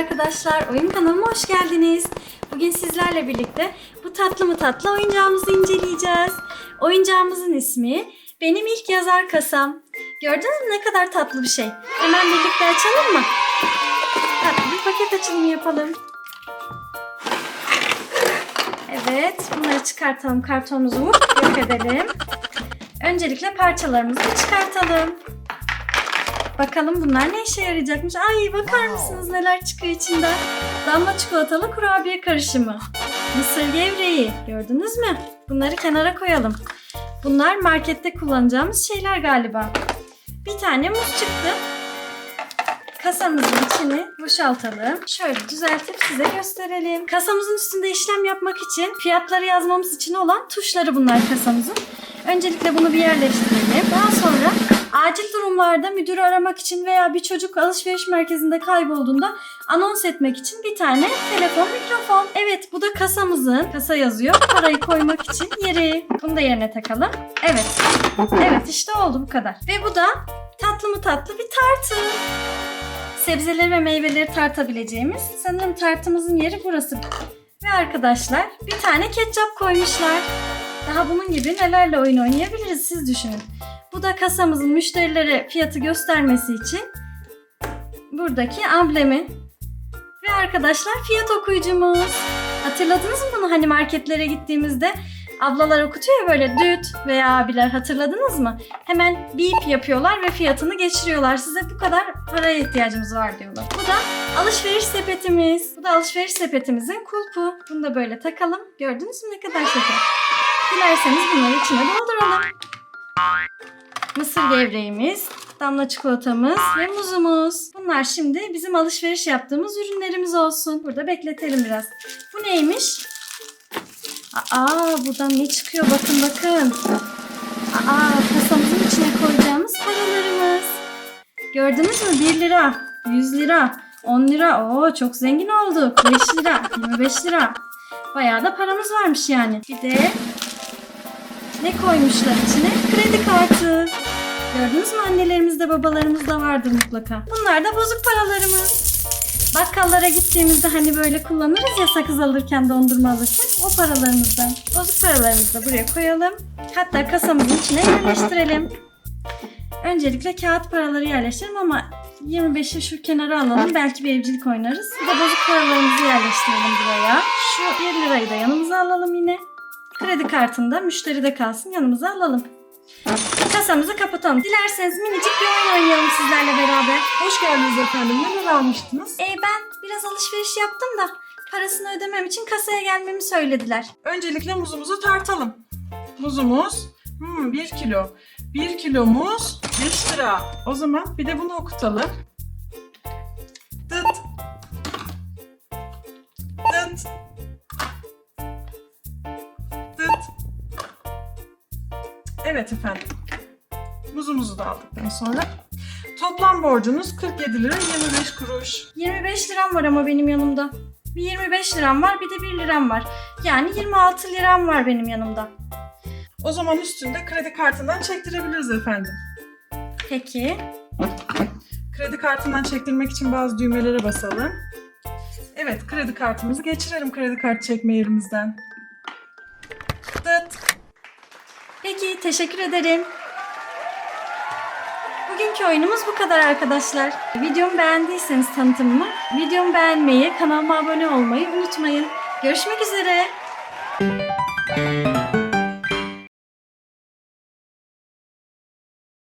arkadaşlar. Oyun kanalıma hoş geldiniz. Bugün sizlerle birlikte bu tatlı mı tatlı oyuncağımızı inceleyeceğiz. Oyuncağımızın ismi Benim İlk Yazar Kasam. Gördünüz mü ne kadar tatlı bir şey. Hemen birlikte açalım mı? Tatlı bir paket açılımı yapalım. Evet, bunları çıkartalım. Kartonumuzu yok edelim. Öncelikle parçalarımızı çıkartalım. Bakalım bunlar ne işe yarayacakmış. Ay bakar mısınız neler çıkıyor içinden? Damla çikolatalı kurabiye karışımı. Mısır gevreği. Gördünüz mü? Bunları kenara koyalım. Bunlar markette kullanacağımız şeyler galiba. Bir tane muz çıktı. Kasamızın içini boşaltalım. Şöyle düzeltip size gösterelim. Kasamızın üstünde işlem yapmak için fiyatları yazmamız için olan tuşları bunlar kasamızın. Öncelikle bunu bir yerleştirelim. Daha sonra durumlarda müdürü aramak için veya bir çocuk alışveriş merkezinde kaybolduğunda anons etmek için bir tane telefon mikrofon. Evet bu da kasamızın, kasa yazıyor, parayı koymak için yeri. Bunu da yerine takalım. Evet. Evet işte oldu bu kadar. Ve bu da tatlı mı tatlı bir tartı sebzeleri ve meyveleri tartabileceğimiz sanırım tartımızın yeri burası. Ve arkadaşlar bir tane ketçap koymuşlar. Daha bunun gibi nelerle oyun oynayabiliriz siz düşünün. Bu da kasamızın müşterilere fiyatı göstermesi için buradaki amblemi. Ve arkadaşlar fiyat okuyucumuz. Hatırladınız mı bunu hani marketlere gittiğimizde ablalar okutuyor böyle düt veya abiler hatırladınız mı? Hemen bip yapıyorlar ve fiyatını geçiriyorlar. Size bu kadar paraya ihtiyacımız var diyorlar. Bu da alışveriş sepetimiz. Bu da alışveriş sepetimizin kulpu. Bunu da böyle takalım. Gördünüz mü ne kadar şeker? Dilerseniz bunları içine dolduralım. Mısır gevreğimiz, damla çikolatamız ve muzumuz. Bunlar şimdi bizim alışveriş yaptığımız ürünlerimiz olsun. Burada bekletelim biraz. Bu neymiş? Aa buradan ne çıkıyor bakın bakın. Aa kasamızın içine koyacağımız paralarımız. Gördünüz mü? 1 lira, 100 lira, 10 lira. Oo çok zengin olduk. 5 lira, 25 lira. Bayağı da paramız varmış yani. Bir de ne koymuşlar içine? Kredi kartı. Gördünüz mü annelerimizde babalarımızda vardır mutlaka. Bunlar da bozuk paralarımız. Bakkallara gittiğimizde hani böyle kullanırız ya sakız alırken dondurma alırken o paralarımızdan. Bozuk paralarımızı da buraya koyalım. Hatta kasamızın içine yerleştirelim. Öncelikle kağıt paraları yerleştirelim ama 25'i şu kenara alalım. Belki bir evcilik oynarız. Bir de bozuk paralarımızı yerleştirelim buraya. Şu 1 lirayı da yanımıza alalım yine. Kredi kartında müşteride kalsın yanımıza alalım. Kasamızı kapatalım. Dilerseniz minicik bir oyun oynayalım sizlerle beraber. Hoş geldiniz efendim. Neler almıştınız? E ben biraz alışveriş yaptım da parasını ödemem için kasaya gelmemi söylediler. Öncelikle muzumuzu tartalım. Muzumuz hmm, 1 kilo. 1 kilo muz 5 lira. O zaman bir de bunu okutalım. Dıt. Dıt. Evet efendim. Muzumuzu da aldıktan sonra toplam borcunuz 47 lira 25 kuruş. 25 liram var ama benim yanımda. Bir 25 liram var bir de 1 liram var. Yani 26 liram var benim yanımda. O zaman üstünde kredi kartından çektirebiliriz efendim. Peki. Kredi kartından çektirmek için bazı düğmelere basalım. Evet, kredi kartımızı geçirelim kredi kart çekme yerimizden. Dıt. Peki, teşekkür ederim. Bugünkü oyunumuz bu kadar arkadaşlar. Videomu beğendiyseniz tanıtımımı, videomu beğenmeyi, kanalıma abone olmayı unutmayın. Görüşmek üzere.